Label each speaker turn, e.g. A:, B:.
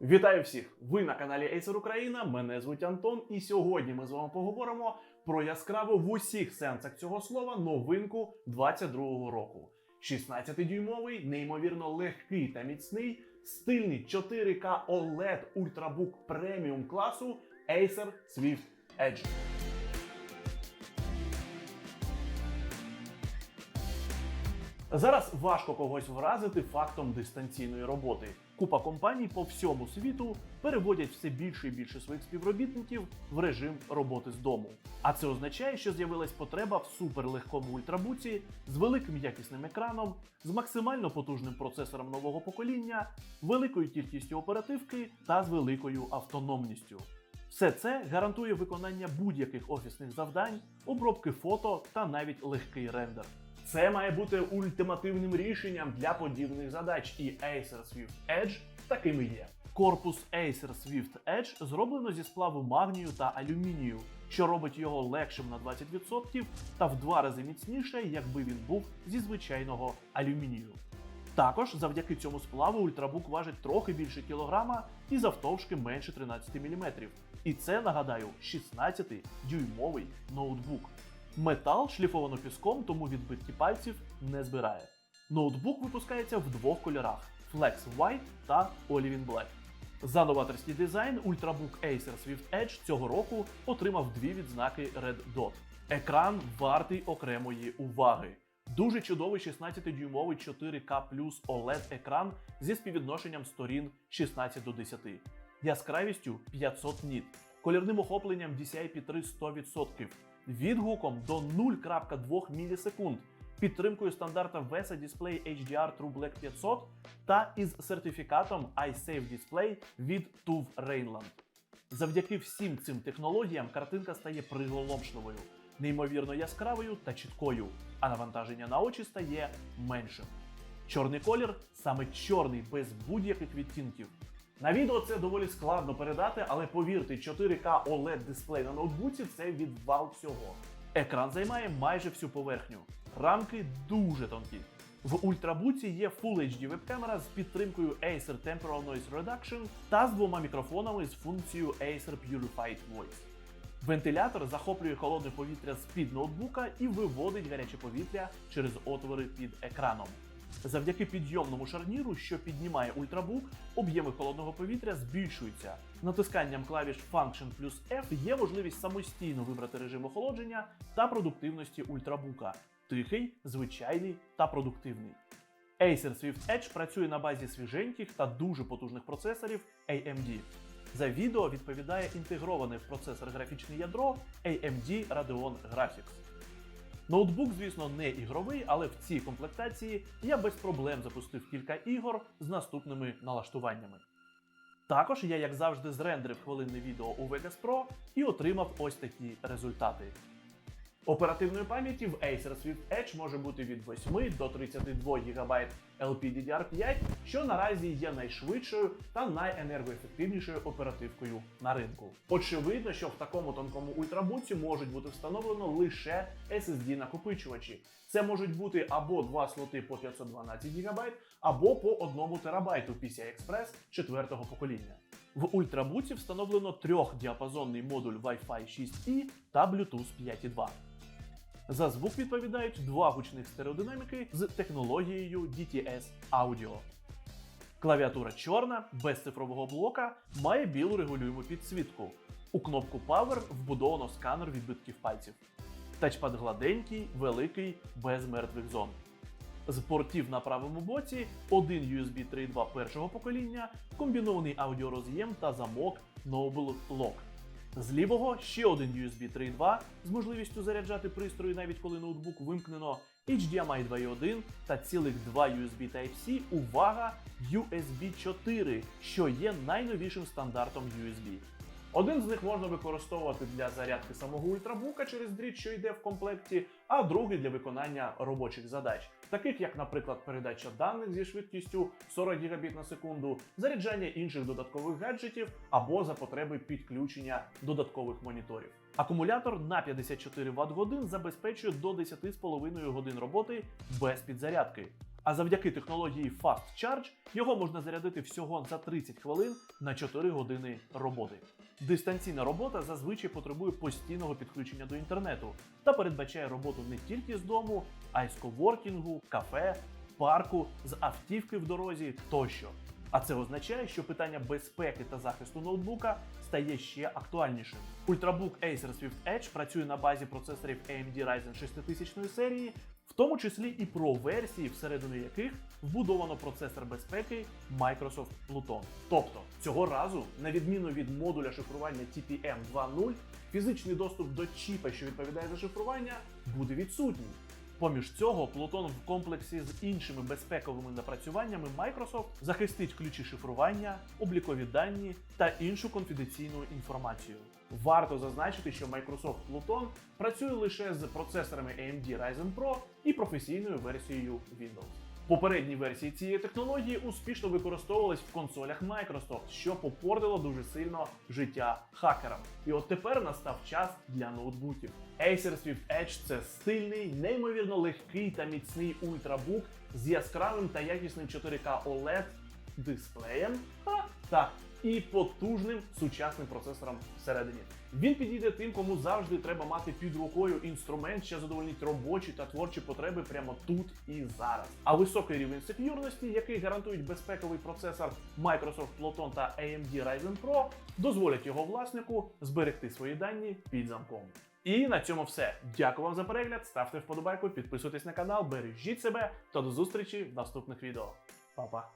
A: Вітаю всіх! Ви на каналі Acer Україна. Мене звуть Антон, і сьогодні ми з вами поговоримо про яскраву в усіх сенсах цього слова новинку 22-го року. 16-дюймовий, неймовірно легкий та міцний, стильний 4К OLED Ultrabook преміум класу Acer Swift Edge. Зараз важко когось вразити фактом дистанційної роботи. Купа компаній по всьому світу переводять все більше і більше своїх співробітників в режим роботи з дому. А це означає, що з'явилась потреба в суперлегкому ультрабуці з великим якісним екраном, з максимально потужним процесором нового покоління, великою кількістю оперативки та з великою автономністю. Все це гарантує виконання будь-яких офісних завдань, обробки фото та навіть легкий рендер. Це має бути ультимативним рішенням для подібних задач, і Acer Swift Edge такими є. Корпус Acer Swift Edge зроблено зі сплаву магнію та алюмінію, що робить його легшим на 20% та в два рази міцніше, якби він був зі звичайного алюмінію. Також завдяки цьому сплаву ультрабук важить трохи більше кілограма і завтовшки менше 13 мм. І це, нагадаю, 16-дюймовий ноутбук. Метал шліфовано піском, тому відбитки пальців не збирає. Ноутбук випускається в двох кольорах: Flex White та Olivine Black. За новаторський дизайн Ultrabook Acer Swift Edge цього року отримав дві відзнаки Red Dot. Екран вартий окремої уваги. Дуже чудовий 16-дюймовий 4К OLED екран зі співвідношенням сторін 16 до 10, яскравістю 500 ніт, колірним охопленням DCI-P3 100%, відгуком до 0,2 мілісекунд, підтримкою стандарта VESA Display HDR True Black 500 та із сертифікатом iSafe Display від TUV Rainland. Завдяки всім цим технологіям картинка стає приголомшливою, неймовірно яскравою та чіткою, а навантаження на очі стає меншим. Чорний колір саме чорний без будь-яких відтінків. На відео це доволі складно передати, але повірте, 4К OLED дисплей на ноутбуці це відвал всього. Екран займає майже всю поверхню. Рамки дуже тонкі. В ультрабуці є Full HD веб-камера з підтримкою Acer Temporal Noise Reduction та з двома мікрофонами з функцією Acer Purified Voice. Вентилятор захоплює холодне повітря з-під ноутбука і виводить гаряче повітря через отвори під екраном. Завдяки підйомному шарніру, що піднімає ультрабук, об'єми холодного повітря збільшуються. Натисканням клавіш Function плюс F є можливість самостійно вибрати режим охолодження та продуктивності ультрабука тихий, звичайний та продуктивний. Acer Swift Edge працює на базі свіженьких та дуже потужних процесорів AMD. За відео відповідає інтегроване в процесор графічне ядро AMD Radeon Graphics. Ноутбук, звісно, не ігровий, але в цій комплектації я без проблем запустив кілька ігор з наступними налаштуваннями. Також я, як завжди, зрендерив хвилинне відео у Vegas Pro і отримав ось такі результати. Оперативної пам'яті в Acer Swift Edge може бути від 8 до 32 ГБ LPDDR5, що наразі є найшвидшою та найенергоефективнішою оперативкою на ринку. Очевидно, що в такому тонкому ультрабуці можуть бути встановлено лише SSD накопичувачі. Це можуть бути або два слоти по 512 ГБ, або по 1 ТБ PCI Express 4-го покоління. В ультрабуці встановлено трьохдіапазонний модуль Wi-Fi 6E та Bluetooth 5.2. За звук відповідають два гучних стереодинаміки з технологією DTS Audio. Клавіатура чорна, без цифрового блока, має білу регулюєму підсвітку. У кнопку Power вбудовано сканер відбитків пальців. Тачпад гладенький, великий, без мертвих зон. З портів на правому боці один USB 3.2 першого покоління, комбінований аудіороз'єм та замок Noble Lock. З лівого ще один USB 3.2 з можливістю заряджати пристрої навіть коли ноутбук вимкнено, HDMI 2.1 та цілих два USB Type-C, увага, USB 4, що є найновішим стандартом USB. Один з них можна використовувати для зарядки самого ультрабука через дріт, що йде в комплекті, а другий для виконання робочих задач, таких як, наприклад, передача даних зі швидкістю 40 Гбіт на секунду, заряджання інших додаткових гаджетів або за потреби підключення додаткових моніторів. Акумулятор на 54 Вт годин забезпечує до 10,5 годин роботи без підзарядки. А завдяки технології Fast Charge його можна зарядити всього за 30 хвилин на 4 години роботи. Дистанційна робота зазвичай потребує постійного підключення до інтернету та передбачає роботу не тільки з дому, а й з коворкінгу, кафе, парку, з автівки в дорозі тощо. А це означає, що питання безпеки та захисту ноутбука стає ще актуальнішим. Ультрабук Acer Swift Edge працює на базі процесорів AMD Ryzen 6000 серії, тому числі і про версії, всередині яких вбудовано процесор безпеки Microsoft Pluton. Тобто цього разу, на відміну від модуля шифрування TPM 2.0, фізичний доступ до чіпа, що відповідає за шифрування, буде відсутній. Поміж цього, Плутон в комплексі з іншими безпековими напрацюваннями Microsoft захистить ключі шифрування, облікові дані та іншу конфіденційну інформацію. Варто зазначити, що Microsoft Pluton працює лише з процесорами AMD Ryzen Pro і професійною версією Windows. Попередні версії цієї технології успішно використовувались в консолях Microsoft, що попортило дуже сильно життя хакерам. І от тепер настав час для ноутбуків. Acer Swift Edge це стильний, неймовірно легкий та міцний ультрабук з яскравим та якісним 4К OLED дисплеєм та і потужним сучасним процесором всередині. Він підійде тим, кому завжди треба мати під рукою інструмент, що задовольнить робочі та творчі потреби прямо тут і зараз. А високий рівень сек'юрності, який гарантують безпековий процесор Microsoft Pluton та AMD Ryzen Pro, дозволять його власнику зберегти свої дані під замком. І на цьому все. Дякую вам за перегляд. Ставте вподобайку, підписуйтесь на канал, бережіть себе та до зустрічі в наступних відео. Па-па!